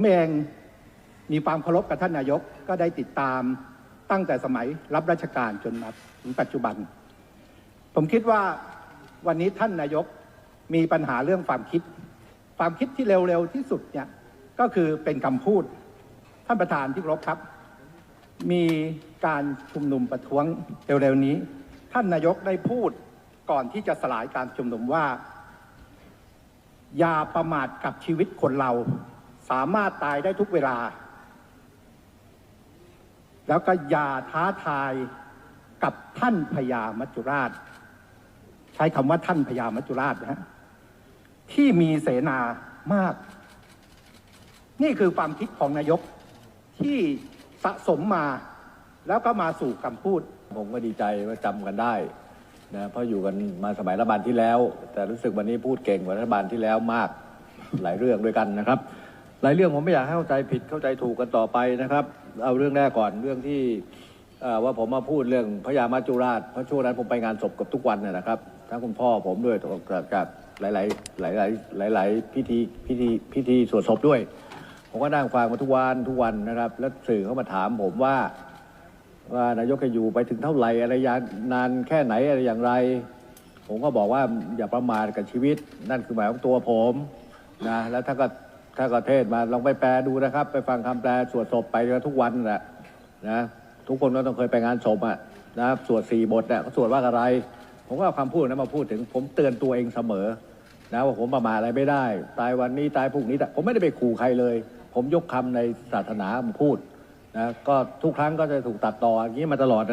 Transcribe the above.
ผมเองมีความเคารพกับท่านนายกก็ได้ติดตามตั้งแต่สมัยรับราชการจนมาถึงปัจจุบัน ผมคิดว่าวันนี้ท่านนายกมีปัญหาเรื่องความคิด ความคิดที่เร็วๆที่สุดเนี่ยก็คือเป็นคำพูด ท่านประธานที่เคารพครับ มีการชุมนุมประท้วงเร็วๆนี้ ท่านนายกได้พูดก่อนที่จะสลายการชุมนุมว่า อย่าประมาทกับชีวิตคนเรา สามารถตายได้ทุกเวลา แล้วก็อย่าท้าทายกับท่านพญามัจจุราช ใช้คำว่าท่านพญามัจจุราชนะฮะที่มีเสนามาก นี่คือความคิดของนายกที่สะสมมาแล้วก็มาสู่คำพูด ผมก็ดีใจว่าจำกันได้นะเพราะอยู่กันมาสมัยรัฐบาลที่แล้ว แต่รู้สึกวันนี้พูดเก่งกว่ารัฐบาลที่แล้วมากหลายเรื่องด้วยกันนะครับ หลายเรื่องผมไม่อยากให้เข้าใจผิดเข้าใจถูกกันต่อไปนะครับ เอาเรื่องแรกก่อนเรื่องที่ว่าผมมาพูดเรื่องพระยามาจุราชเพราะช่วงนั้นผมไปงานศพกับทุกวันนะนะครับทั้งคุณพ่อผมด้วยจากจากหลายหลายหลายหลายหลายๆพิธีพิธีพิธีสวดศพด้วย ผมก็นั่งฟังมาทุกวันทุกวันนะครับ แล้วสื่อเขามาถามผมว่า ว่านายกจะอยู่ไปถึงเท่าไหร่อะไรยานนานแค่ไหนอะไรอย่างไร ผมก็บอกว่าอย่าประมาทกับชีวิต นั่นคือหมายของตัวผมนะแล้วถ้าก็ ถ้าก็เทศมาลองไปแปลดูนะครับ ไปฟังคำแปลสวดศพไปทุกวันแหละนะทุกคนก็ต้องเคยไปงานศพอะนะสวดสี่บทเนี่ยเขาสวดว่าอะไร ผมก็เอาคำพูดนั้นมาพูดถึงผมเตือนตัวเองเสมอนะว่าผมประมาทอะไรไม่ได้ ตายวันนี้ตายพรุ่งนี้แต่ผมไม่ได้ไปขู่ใครเลย ผมยกคำในศาสนามาพูดนะก็ทุกครั้งก็จะถูกตัดต่ออย่างนี้มาตลอด